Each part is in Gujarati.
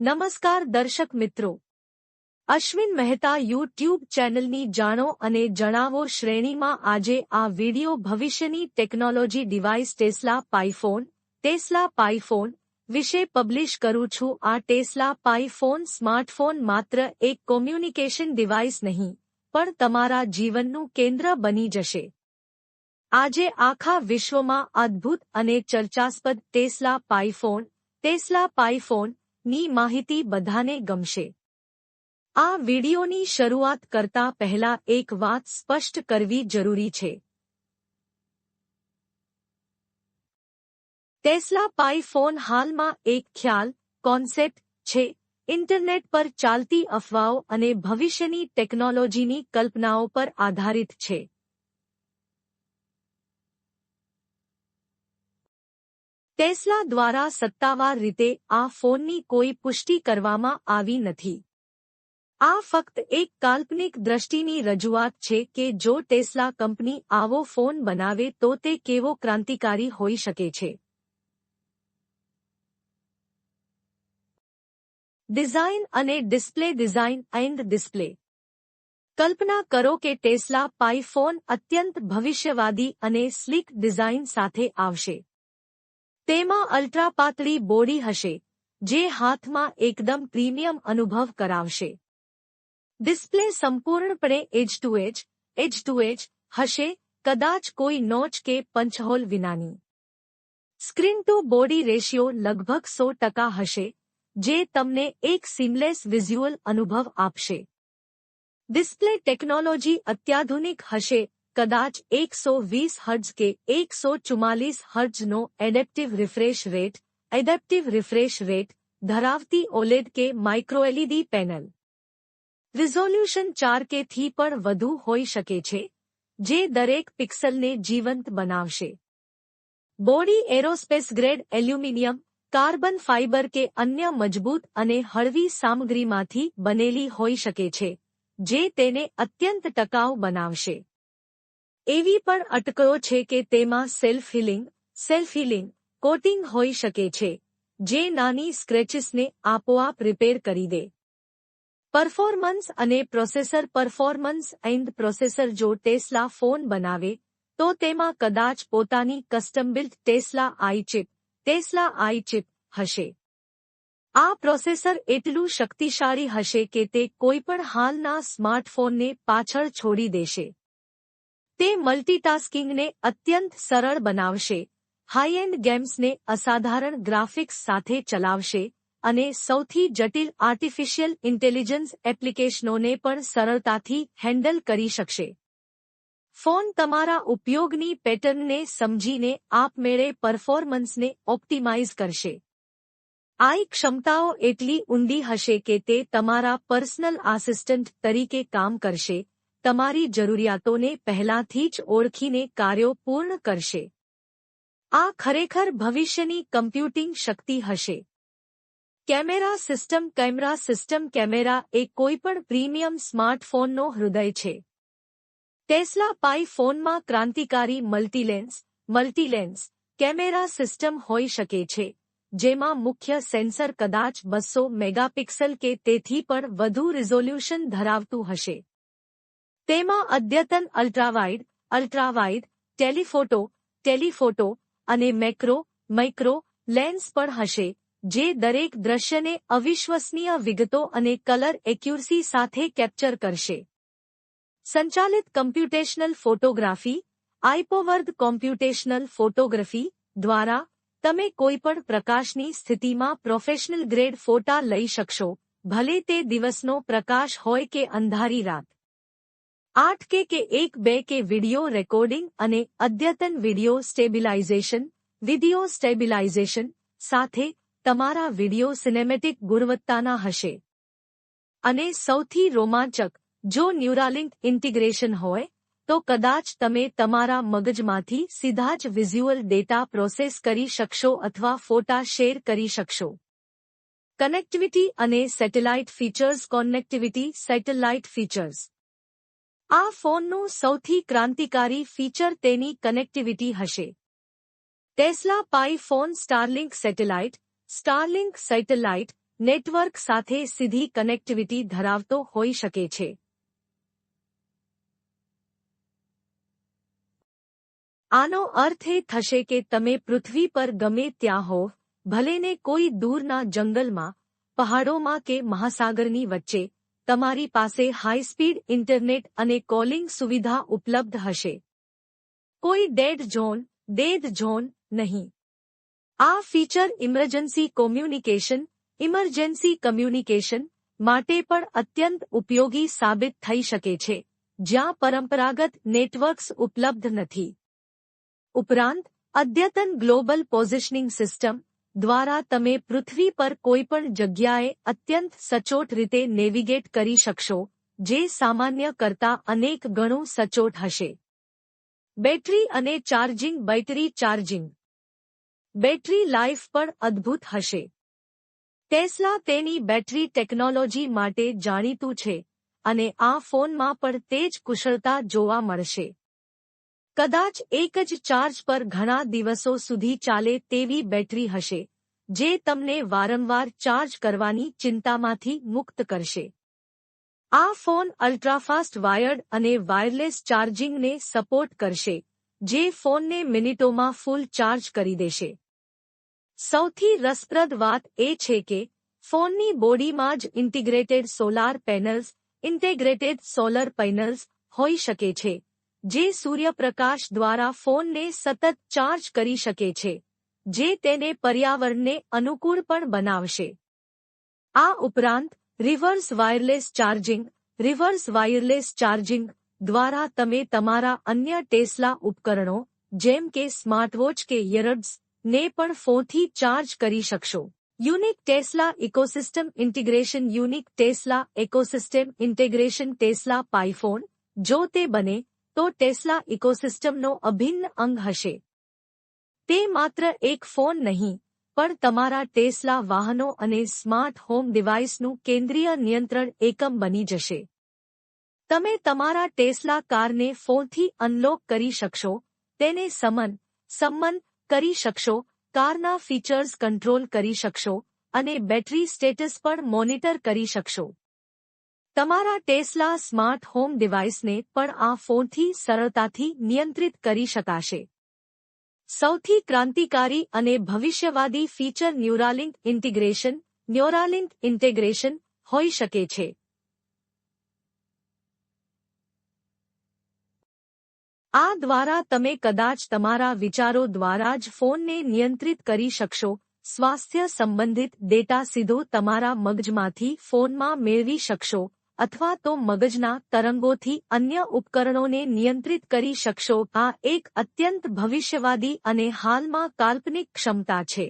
નમસ્કાર દર્શક મિત્રો. અશ્વિન મહેતા યુટ્યુબ ચેનલની જાણો અને જણાવો શ્રેણીમાં આજે આ વિડિયો ભવિષ્યની technology device Tesla Pi phone Tesla Pi phone વિશે પબ્લિશ કરું છું. આ ટેસ્લા પાઇફોન સ્માર્ટફોન માત્ર એક કોમ્યુનિકેશન ડિવાઇસ નહીં, પણ તમારા જીવનનું કેન્દ્ર બની જશે. આજે આખા વિશ્વમાં અદ્ભુત અને ચર્ચાસ્પદ ટેસ્લા પાઇફોન ટેસ્લા પાઇફોન ની માહિતી બધાને ગમશે. આ વિડિયોની શરૂઆત કરતા પહેલા એક વાત સ્પષ્ટ કરવી જરૂરી છે. ટેસ્લા પાઈ ફોન હાલમાં એક ખ્યાલ, કોન્સેપ્ટ છે, ઇન્ટરનેટ પર ચાલતી અફવાઓ અને ભવિષ્યની ટેકનોલોજીની કલ્પનાઓ પર આધારિત છે. ટેસ્લા દ્વારા સત્તાવાર રીતે આ ફોનની કોઈ પુષ્ટિ કરવામાં આવી નથી. આ ફક્ત એક કાલ્પનિક દ્રષ્ટિની રજૂઆત છે કે જો ટેસ્લા કંપની આવો ફોન બનાવે તો તે કેવો ક્રાંતિકારી હોઈ શકે છે. ડિઝાઇન અને ડિસ્પ્લે ડિઝાઇન એન્ડ ડિસ્પ્લે. કલ્પના કરો કે ટેસ્લા પાઈ ફોન અત્યંત ભવિષ્યવાદી અને સ્લીક ડિઝાઇન સાથે આવશે. તેમાં અલ્ટ્રા પાતળી બોડી હશે, જે હાથમાં એકદમ પ્રીમિયમ અનુભવ કરાવશે. ડિસ્પ્લે સંપૂર્ણપણે એજ ટુ એજ એજ ટુ એજ હશે, કદાચ કોઈ નોચ કે પંચહોલ વિનાની. સ્ક્રીન ટુ બોડી રેશિયો લગભગ સો ટકા હશે, જે તમને એક સીમલેસ વિઝ્યુઅલ અનુભવ આપશે. ડિસ્પ્લે ટેકનોલોજી અત્યાધુનિક હશે કદાચ એકસો વીસ હર્જ કે એકસો ચુમ્માલીસ હર્જનો adaptive refresh rate, adaptive refresh rate ધરાવતી ઓલેડ કે માઇક્રોએલઈડી પેનલ. રિઝોલ્યુશન ચાર કે થી પણ વધુ હોઈ શકે છે, જે દરેક પિક્સલને જીવંત બનાવશે. Body aerospace grade aluminium, carbon fibre કે અન્ય મજબૂત અને હળવી સામગ્રીમાંથી બનેલી હોઈ શકે છે, જે તેને અત્યંત ટકાઉ બનાવશે. એવી પણ અટકળો છે કે તેમાં self healing self healing coating હોઈ શકે છે, જે નાની સ્ક્રેચિસને આપોઆપ રિપેર કરી દે. પરફોર્મન્સ અને પ્રોસેસર પરફોર્મન્સ એન્ડ પ્રોસેસર જો ટેસ્લા ફોન બનાવે, તો તેમાં કદાચ પોતાની custom built Tesla AI chip Tesla AI chip હશે. આ પ્રોસેસર એટલું શક્તિશાળી હશે કે તે કોઈપણ હાલના સ્માર્ટફોનને પાછળ છોડી દેશે. તે મલ્ટીટાસ્કિંગને અત્યંત સરળ બનાવશે હાઈ એન્ડ ગેમ્સને અસાધારણ ગ્રાફિક્સ સાથે ચલાવશે અને સૌથી જટિલ આર્ટિફિશિયલ ઇન્ટેલિજન્સ એપ્લિકેશનોને પણ સરળતાથી હેન્ડલ કરી શકશે. ફોન તમારા ઉપયોગની પેટર્નને સમજીને આપમેળે પરફોર્મન્સને ઓપ્ટિમાઇઝ કરશે. આઈ ક્ષમતાઓ એટલી ઊંડી હશે કે તે તમારા પર્સનલ આસિસ્ટન્ટ તરીકે કામ કરશે તમારી જરૂરિયાતોને પહેલાથી જ ઓળખીને કાર્યો પૂર્ણ કરશે. આ ખરેખર ભવિષ્યની કમ્પ્યુટિંગ શક્તિ હશે. Camera system camera system camera એ કોઈપણ પ્રીમિયમ સ્માર્ટફોનનો હૃદય છે. ટેસ્લા પાઈ ફોનમાં ક્રાંતિકારી મલ્ટીલેન્સ મલ્ટીલેન્સ કેમેરા સિસ્ટમ હોઈ શકે છે, જેમાં મુખ્ય સેન્સર કદાચ બસો મેગાપિક્સલ કે તેથી પણ વધુ રિઝોલ્યુશન ધરાવતું હશે. તેમાં અદ્યતન અલ્ટ્રાવાઇડ અલ્ટ્રાવાઇડ, ટેલિફોટો ટેલિફોટો અને મેક્રો માઇક્રો લેન્સ પણ હશે, જે દરેક દ્રશ્યને અવિશ્વસનીય વિગતો અને કલર એક્યુરસી સાથે કેપ્ચર કરશે. સંચાલિત computational photography AI powered computational photography દ્વારા તમે કોઈપણ પ્રકાશની સ્થિતિમાં પ્રોફેશનલ ગ્રેડ ફોટા લઈ શકશો, ભલે તે દિવસનો પ્રકાશ હોય કે અંધારી રાત. આઠ કે કે એક બે કે વિડિયો રેકોર્ડિંગ અને અદ્યતન વિડિયો સ્ટેબિલાઇઝેશન વિડિયો સ્ટેબિલાઇઝેશન સાથે તમારા વિડિયો સિનેમેટિક ગુણવત્તાના હશે. અને સૌથી રોમાંચક, જો ન્યુરાલિંક ઇન્ટિગ્રેશન હોય, તો કદાચ તમે તમારા મગજમાંથી સીધા જ વિઝ્યુઅલ ડેટા પ્રોસેસ કરી શકશો અથવા ફોટા શેર કરી શકશો. કનેક્ટિવિટી અને satellite features, connectivity, satellite features. આ ફોનનું સૌથી ક્રાંતિકારી ફીચર તેની કનેક્ટિવિટી હશે. Tesla Pi phone Starlink satellite Starlink satellite network સાથે સીધી કનેક્ટિવિટી ધરાવતો હોઈ શકે છે. આનો અર્થ એ થશે કે તમે પૃથ્વી પર ગમે ત્યાં હો ભલેને કોઈ દૂરના જંગલમાં, પહાડોમાં કે મહાસાગરની વચ્ચે તમારી પાસે હાઈ સ્પીડ ઇન્ટરનેટ અને કોલિંગ સુવિધા ઉપલબ્ધ હશે. કોઈ ડેડ ઝોન ડેડ ઝોન નહીં. આ feature emergency communication emergency communication માટે પણ અત્યંત ઉપયોગી સાબિત થઈ શકે છે, જ્યાં પરંપરાગત નેટવર્ક્સ ઉપલબ્ધ નથી. ઉપરાંત, અદ્યતન ગ્લોબલ પોઝિશનિંગ સિસ્ટમ દ્વારા તમે પૃથ્વી પર કોઈપણ જગ્યાએ અત્યંત સચોટ રીતે નેવિગેટ કરી શકશો, જે સામાન્ય કરતા અનેક ગણું સચોટ હશે. બેટરી અને charging battery charging. Battery life પણ અદ્ભુત હશે. ટેસ્લા તેની બેટરી ટેકનોલોજી માટે જાણીતું છે, અને આ ફોનમાં પણ તે જ કુશળતા જોવા મળશે. કદાચ એક જ ચાર્જ પર ઘણા દિવસો સુધી ચાલે તેવી બેટરી હશે, જે તમને વારંવાર ચાર્જ કરવાની ચિંતામાંથી મુક્ત કરશે. આ ફોન અલ્ટ્રાફાસ્ટ વાયર્ડ અને વાયરલેસ ચાર્જિંગને સપોર્ટ કરશે, જે ફોનને મિનિટોમાં ફૂલ ચાર્જ કરી દેશે. સૌથી રસપ્રદ વાત એ છે કે, ફોનની બોડીમાં જ integrated solar panels, integrated solar panels હોઈ શકે છે. જે સૂર્યપ્રકાશ દ્વારા ફોનને સતત ચાર્જ કરી શકે છે, જે તેને પર્યાવરણને અનુકૂળ પણ બનાવશે. આ ઉપરાંત, reverse wireless charging, reverse wireless charging દ્વારા તમે તમારા અન્ય ટેસ્લા ઉપકરણો, જેમ કે સ્માર્ટવોચ કે યરડ્સ, ને પણ ફોનથી ચાર્જ કરી શકશો. Unique Tesla ecosystem integration unique Tesla ecosystem integration Tesla Pi phone, જો તે બને તો ટેસ્લા ઇકોસિસ્ટમનો અભિન્ન અંગ હશે. તે માત્ર એક ફોન નહીં, પણ તમારા ટેસ્લા વાહનો અને સ્માર્ટ હોમ ડિવાઇસનું કેન્દ્રીય નિયંત્રણ એકમ બની જશે. તમે તમારા ટેસ્લા કારને ફોનથી અનલોક કરી શકશો, તેને સમન, સંમન કરી શકશો, કારના ફીચર્સ કંટ્રોલ કરી શકશો, અને બેટરી સ્ટેટસ પણ મોનિટર કરી શકશો. તમારા ટેસ્લા સ્માર્ટ હોમ ડિવાઇસને પણ આ ફોનથી સરળતાથી નિયંત્રિત કરી શકાશે. સૌથી ક્રાંતિકારી અને ભવિષ્યવાદી feature Neuralink integration Neuralink integration હોઈ શકે છે. આ દ્વારા તમે કદાચ તમારા વિચારો દ્વારા જ ફોનને નિયંત્રિત કરી શકશો. સ્વાસ્થ્ય સંબંધિત ડેટા સીધો તમારા મગજમાંથી ફોનમાં મેળવી શકશો. અથવા તો મગજના તરંગોથી અન્ય ઉપકરણોને નિયંત્રિત કરી શકશો. આ એક અત્યંત ભવિષ્યવાદી અને હાલમાં કાલ્પનિક ક્ષમતા છે.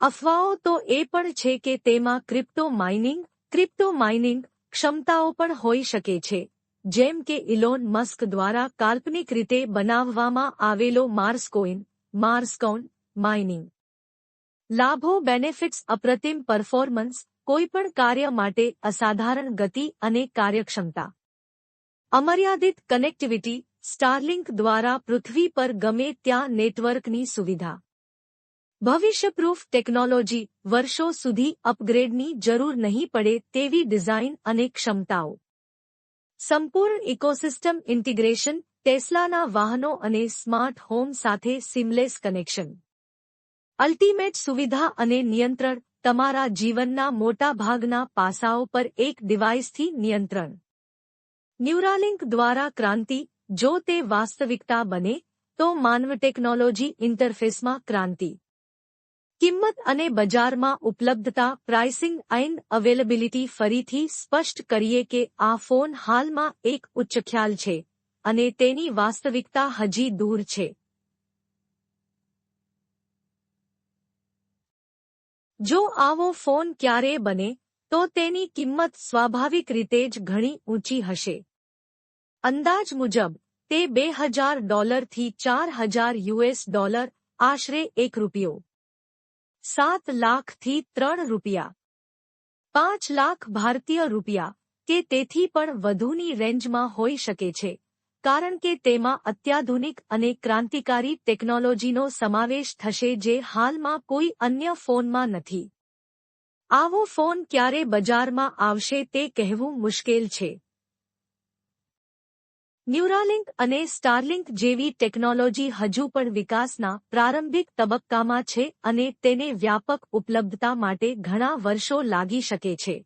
અફવાઓ તો એ પણ છે કે તેમાં ક્રિપ્ટો માઇનિંગ ક્રિપ્ટો માઇનિંગ ક્ષમતાઓ પણ હોઈ શકે છે, જેમ કે ઇલોન મસ્ક દ્વારા કાલ્પનિક રીતે બનાવવામાં આવેલો માર્સકોઇન, માર્સકોન માઇનિંગ. લાભો, બેનિફિટ્સ, અપ્રતિમ પરફોર્મન્સ કોઈપણ કાર્ય માટે અસાધારણ ગતિ અને કાર્યક્ષમતા. અમર્યાદિત કનેક્ટિવિટી સ્ટારલિંક દ્વારા પૃથ્વી પર ગમે ત્યાં નેટવર્કની સુવિધા. ભવિષ્યપ્રૂફ ટેકનોલોજી વર્ષો સુધી અપગ્રેડની જરૂર નહીં પડે તેવી ડિઝાઇન અને ક્ષમતાઓ. સંપૂર્ણ ઇકોસિસ્ટમ ઇન્ટિગ્રેશન ટેસ્લાના વાહનો અને સ્માર્ટ હોમ સાથે સિમલેસ કનેક્શન. અલ્ટિમેટ સુવિધા અને નિયંત્રણ તમારા જીવનના મોટા ભાગના પાસાઓ પર એક ડિવાઇસથી નિયંત્રણ. ન્યુરાલિંક દ્વારા ક્રાંતિ, જો તે વાસ્તવિકતા બને, તો માનવ ટેકનોલોજી ઇન્ટરફેસમાં ક્રાંતિ. કિંમત અને બજારમાં ઉપલબ્ધતા, પ્રાઇસિંગ એન્ડ અવેલેબિલિટી ફરીથી સ્પષ્ટ કરીએ કે આ ફોન હાલમાં એક ઉચ્ચ ખ્યાલ છે, અને તેની વાસ્તવિકતા હજી દૂર છે. જો આવો ફોન ક્યારે બને, તો તેની કિંમત સ્વાભાવિક રીતે જ ઘણી ઊંચી હશે. અંદાજ મુજબ, તે બે હજાર ડોલરથી ચાર હજાર યુએસ ડોલર, આશરે એક રૂપિયો. સાત લાખથી ત્રણ રૂપિયા. પાંચ લાખ ભારતીય રૂપિયા, કે તેથી પણ વધુની રેન્જમાં હોઈ શકે છે. કારણ કે તેમાં અત્યાધુનિક અને ક્રાંતિકારી ટેકનોલોજીનો સમાવેશ થશે જે હાલમાં કોઈ અન્ય ફોનમાં નથી. આવો ફોન ક્યારે બજારમાં આવશે તે કહેવું મુશ્કેલ છે. ન્યુરાલિંક અને સ્ટારલિંક જેવી ટેકનોલોજી હજુ પણ વિકાસના પ્રારંભિક તબક્કામાં છે અને તેને વ્યાપક ઉપલબ્ધતા માટે ઘણા વર્ષો લાગી શકે છે.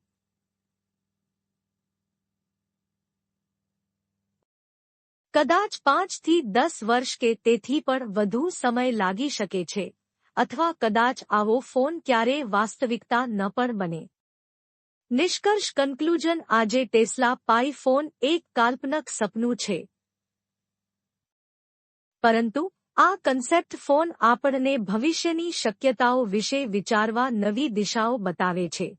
કદાચ પાંચથી દસ વર્ષ કે તેથી પણ વધુ સમય લાગી શકે છે, અથવા કદાચ આવો ફોન ક્યારેય વાસ્તવિકતા ન પણ બને. નિષ્કર્ષ કન્ક્લુઝન, આજે ટેસ્લા પાઈ ફોન એક કાલ્પનક સપનું છે. પરંતુ આ કન્સેપ્ટ ફોન આપણને ભવિષ્યની શક્યતાઓ વિશે વિચારવા નવી દિશાઓ બતાવે છે.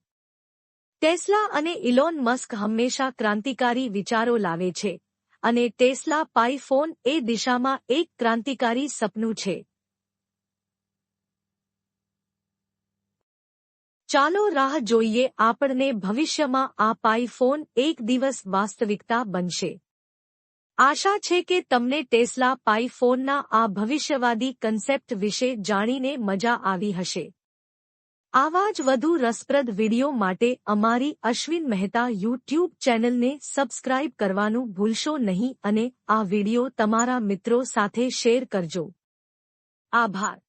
ટેસ્લા અને ઇલોન મસ્ક હંમેશા ક્રાંતિકારી વિચારો લાવે છે. અને ટેસ્લા પાઈ ફોન એ દિશામાં એક ક્રાંતિકારી સપનું છે. ચાલો રાહ જોઈએ આપણને ભવિષ્યમાં આ પાઈફોન એક દિવસ વાસ્તવિકતા બનશે. આશા છે કે તમને ટેસ્લા પાઈફોનના આ ભવિષ્યવાદી કન્સેપ્ટ વિશે જાણીને મજા આવી હશે. આવા જ વધુ રસપ્રદ વિડિયો માટે અમારી અશ્વિન મહેતા યુટ્યુબ ચેનલને સબસ્ક્રાઇબ કરવાનું ભૂલશો નહીં અને આ વિડિયો તમારા મિત્રો સાથે શેર કરજો. આભાર.